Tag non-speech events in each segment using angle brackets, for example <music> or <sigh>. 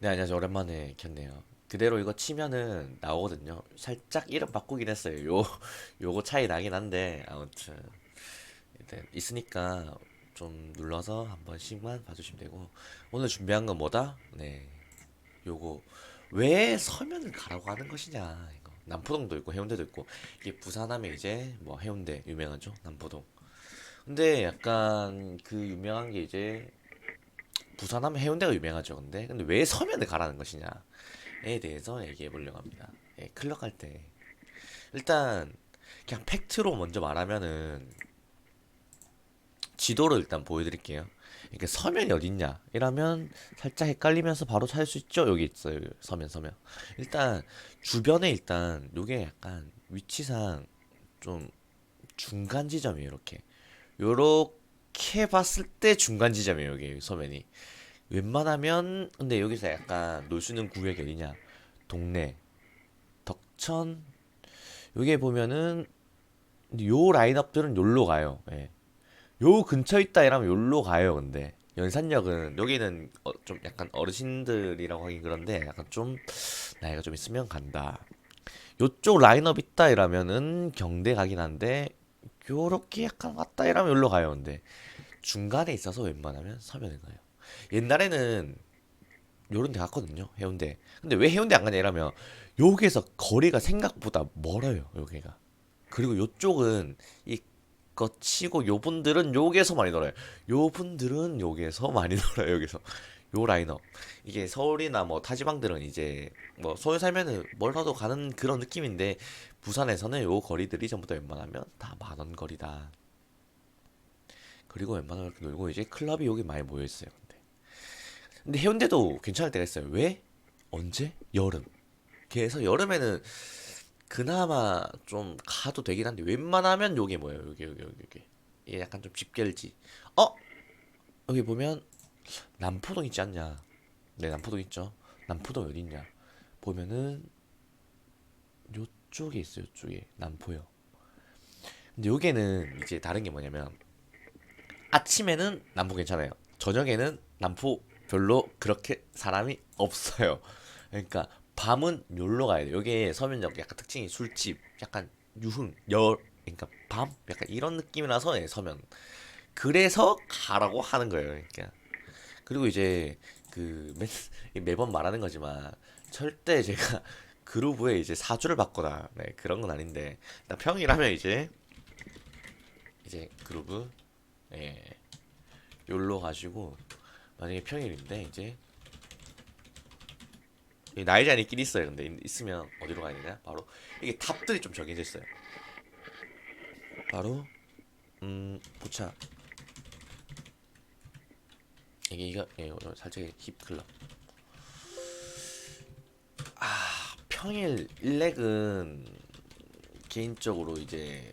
네, 안녕하세요. 오랜만에 켰네요. 그대로 이거 치면은 나오거든요. 살짝 이름 바꾸긴 했어요. 요, 요거 차이 나긴 한데, 아무튼. 일단 있으니까 좀 눌러서 한 번씩만 봐주시면 되고. 오늘 준비한 건 뭐다? 네. 요거. 왜 서면을 가라고 하는 것이냐. 이거. 남포동도 있고 해운대도 있고. 이게 부산하면 이제 뭐 해운대 유명하죠? 남포동. 근데 약간 그 유명한 게 이제 부산하면 해운대가 유명하죠. 근데 근데 왜 서면을 가라는 것이냐에 대해서 얘기해 보려고 합니다. 예, 클럽 갈 때 일단 그냥 팩트로 먼저 말하면은 지도를 일단 보여드릴게요. 이게 서면이 어딨냐? 이러면 살짝 헷갈리면서 바로 찾을 수 있죠. 여기 있어요. 서면 서면. 일단 주변에 일단 요게 약간 위치상 좀 중간 지점이에요. 이렇게 요렇게 봤을 때 중간 지점이에요. 여기 서면이. 웬만하면 근데 여기서 약간 놀 수 있는 구역이 어디냐? 동네, 덕천. 여기에 보면은 요 라인업들은 요로 가요. 예. 요 근처 있다 이러면 요로 가요. 근데 연산역은 여기는 어, 좀 약간 어르신들이라고 하긴 그런데 약간 좀 나이가 좀 있으면 간다. 요쪽 라인업 있다 이러면은 경대 가긴 한데 요렇게 약간 왔다 이러면 요로 가요. 근데 중간에 있어서 웬만하면 서면을 가요. 옛날에는 요런 데 갔거든요. 해운대. 근데 왜 해운대 안 가냐 이러면 여기에서 거리가 생각보다 멀어요. 여기가. 그리고 요쪽은 이 거 치고 요분들은 요게서 많이 놀아요. 요분들은 요게서 많이 <laughs> 놀아요. 여기서. 요 라인업. 이게 서울이나 뭐 타지방들은 이제 뭐 서울 살면은 멀어도 가는 그런 느낌인데 부산에서는 요 거리들이 전부 다 웬만하면 다 만원 거리다. 그리고 웬만하면 이렇게 놀고 이제 클럽이 여기 많이 모여 있어요. 근데. 근데 해운대도 괜찮을 때가 있어요. 왜? 언제? 여름. 그래서 여름에는 그나마 좀 가도 되긴 한데 웬만하면 요게 뭐예요? 요게 요게 요게 요게. 이게 약간 좀 집결지. 어? 여기 보면 남포동 있지 않냐? 네, 남포동 있죠. 남포동 어디 있냐? 보면은 요 쪽에 있어요. 요쪽에 남포요. 근데 요게는 이제 다른 게 뭐냐면 아침에는 남포 괜찮아요. 저녁에는 남포 별로 그렇게 사람이 없어요. 그러니까 밤은 요로 가야 돼요. 여기에 서면역 약간 특징이 술집, 약간 유흥, 여, 그러니까 밤, 약간 이런 느낌이라서 예, 서면. 그래서 가라고 하는 거예요. 그러니까. 그리고 이제 그 매, <laughs> 매번 말하는 거지만 절대 제가 그루브에 이제 사주를 받거나 네, 그런 건 아닌데 나 평일하면 이제 이제 그루브 예 요로 가지고 만약에 평일인데 이제 이 나이잔이 끼리 있어요. 근데 있- 있으면 어디로 가야 되냐? 바로 이게 탑들이 좀 정해져 있어요. 바로 음 부차 이게 이거 예, 살짝 힙 클럽. 평일 일렉은 개인적으로 이제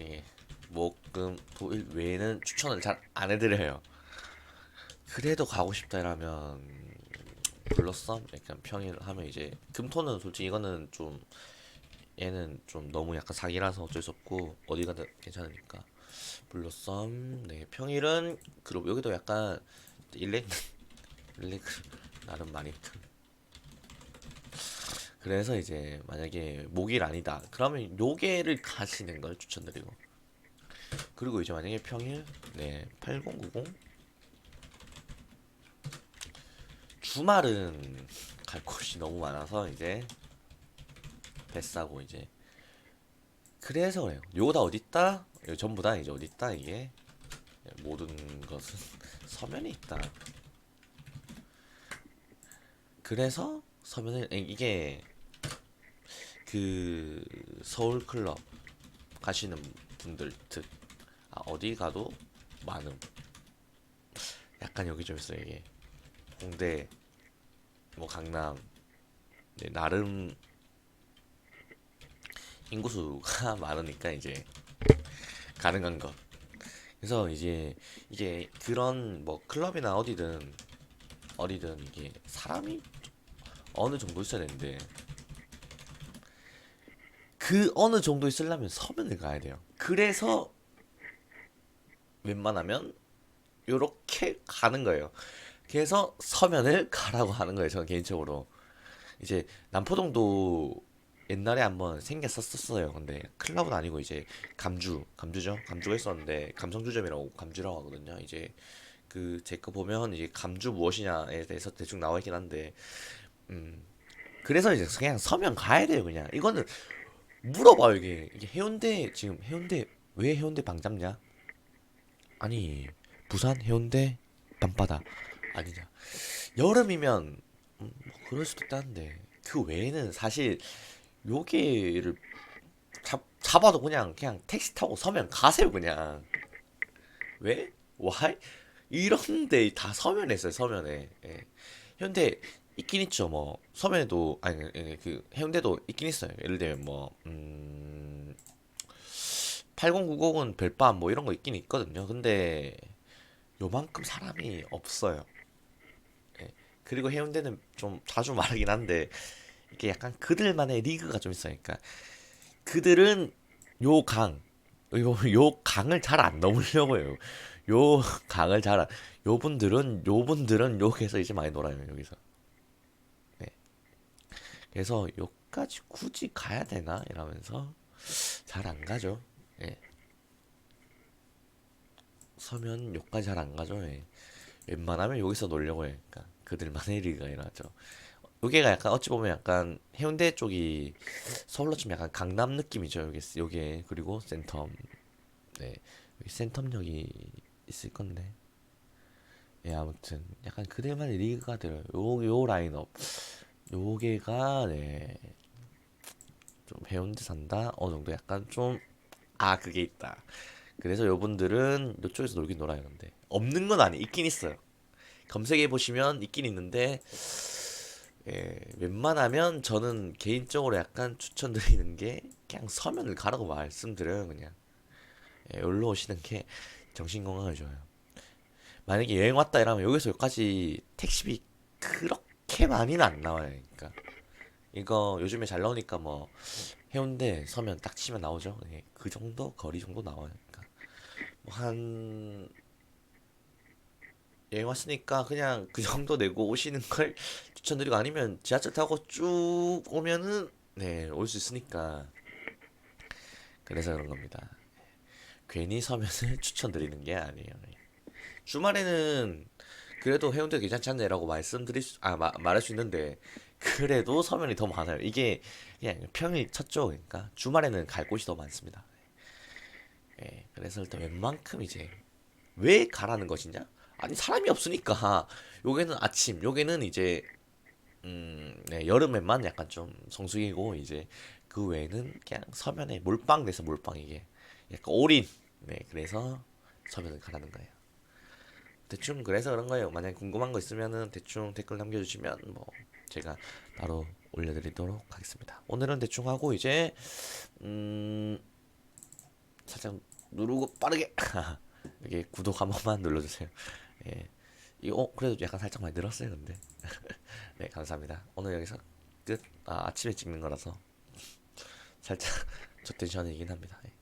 예, 목금 토일 외에는 추천을 잘 안 해드려요. 그래도 가고 싶다 이러면 블러썸? 약간 평일 하면 이제 금토는 솔직히 이거는 좀 얘는 좀 너무 약간 사기라서 어쩔 수 없고 어디 가든 괜찮으니까. 블러썸? 네 평일은 그리고 여기도 약간 일렉 <laughs> 일렉 나름 많이 큰 그래서 이제 만약에 목일 아니다 그러면 요게를 가시는 걸 추천드리고 그리고 이제 만약에 평일 네 8090 주말은 갈 곳이 너무 많아서 이제 뱃싸고 이제 그래서 그래요. 요거 다 있다? 이거 전부 다 이제 어디 있다 이게 모든 것은 <laughs> 서면에 있다. 그래서 서면을 에, 이게 그 서울 클럽 가시는 분들 특 아, 어디 가도 많음. 약간 여기 좀 있어요 이게 홍대 뭐 강남 네, 나름 인구수가 <laughs> 많으니까 이제 가능한 것. 그래서 이제 이게 그런 뭐 클럽이나 어디든 어디든 이게 사람이 어느 정도 있어야 되는데 그 어느 정도 있으려면 서면을 가야 돼요. 그래서 웬만하면 요렇게 가는 거예요. 그래서 서면을 가라고 하는 거예요. 저는 개인적으로. 이제 남포동도 옛날에 한번 생겼었었어요. 근데 클럽은 아니고 이제 감주, 감주죠. 감주가 있었는데 감성주점이라고 감주라고 하거든요. 이제 그 제 거 보면 이제 감주 무엇이냐에 대해서 대충 나와 있긴 한데 음 그래서 이제 그냥 서면 가야 돼요. 그냥 이거는 물어봐요. 이게 이게 해운대 지금 해운대 왜 해운대 방 잡냐? 아니 부산 해운대 밤바다 아니냐? 여름이면 음, 뭐 그럴 수도 있다는데 그 외에는 사실 요게를 잡, 잡아도 그냥 그냥 택시 타고 서면 가세요 그냥 왜? why? 이런데 다 서면에 있어요 서면에 예. 현대 있긴 있죠 뭐 서면에도 아니 그 해운대도 있긴 있어요 예를 들면 뭐 음, 8090은 별밤 뭐 이런 거 있긴 있거든요 근데 요만큼 사람이 없어요 예. 그리고 해운대는 좀 자주 말하긴 한데 이게 약간 그들만의 리그가 좀 있어요 그러니까 그들은 요 강, 요, 요 강을 잘 안 넘으려고 해요. 요 강을 잘, 안- 요 분들은, 요 분들은 여기서 이제 많이 놀아요, 여기서. 네. 그래서 요까지 굳이 가야 되나? 이러면서 잘 안 가죠. 예. 서면 요까지 잘 안 가죠. 예. 웬만하면 여기서 놀려고 해. 그러니까 그들만의 리그가 일어나죠. 여기가 약간 어찌 보면 약간 해운대 쪽이 서울로 좀 약간 강남 느낌이죠. 여기 요게 그리고 센텀 네 여기 센텀역이 있을 건데 예 아무튼 약간 그들만의 리그가 들어요. 요, 요 라인업 요게가 네좀 해운대 산다 어느 정도 약간 좀 아 그게 있다. 그래서 요분들은 요쪽에서 놀긴 놀아요. 근데 없는 건 아니 있긴 있어요. 검색해 보시면 있긴 있는데 예, 웬만하면 저는 개인적으로 약간 추천드리는 게 그냥 서면을 가라고 말씀드려요, 그냥. 예, 여기로 오시는 게 정신 건강에 좋아요. 만약에 여행 왔다 이러면 여기서 여기까지 택시비 그렇게 많이는 안 나와요, 그러니까. 이거 요즘에 잘 나오니까 뭐 해운대 서면 딱 치면 나오죠. 예, 그 정도 거리 정도 나와요. 그러니까 뭐 한 여행 왔으니까 그냥 그 정도 내고 오시는 걸 <laughs> 추천드리고 아니면 지하철 타고 쭉 오면은 네, 올 수 있으니까 그래서 그런 겁니다. 괜히 서면을 <laughs> 추천드리는 게 아니에요. 주말에는 그래도 해운대 괜찮지 않네라고 말씀드릴 수, 아, 마, 말할 수 있는데 그래도 서면이 더 많아요. 이게 그냥 평일 첫죠. 그러니까 주말에는 갈 곳이 더 많습니다. 예, 그래서 일단 웬만큼 이제 왜 가라는 것이냐? 아니 사람이 없으니까 요게는 아침, 요게는 이제 음, 네, 여름에만 약간 좀 성수기고 이제 그 외에는 그냥 서면에 몰빵 돼서 몰빵 이게 약간 올인. 네, 그래서 서면을 가라는 거예요. 대충 그래서 그런 거예요. 만약에 궁금한 거 있으면은 대충 댓글 남겨주시면 뭐 제가 바로 올려드리도록 하겠습니다. 오늘은 대충 하고 이제 음 살짝 누르고 빠르게 <laughs> 여기 구독 한 번만 눌러주세요. 예. 이거 어, 그래도 약간 살짝 많이 늘었어요, 근데. <laughs> 네, 감사합니다. 오늘 여기서 끝. 아, 아침에 찍는 거라서 살짝 <laughs> 저 텐션이긴 합니다. 예.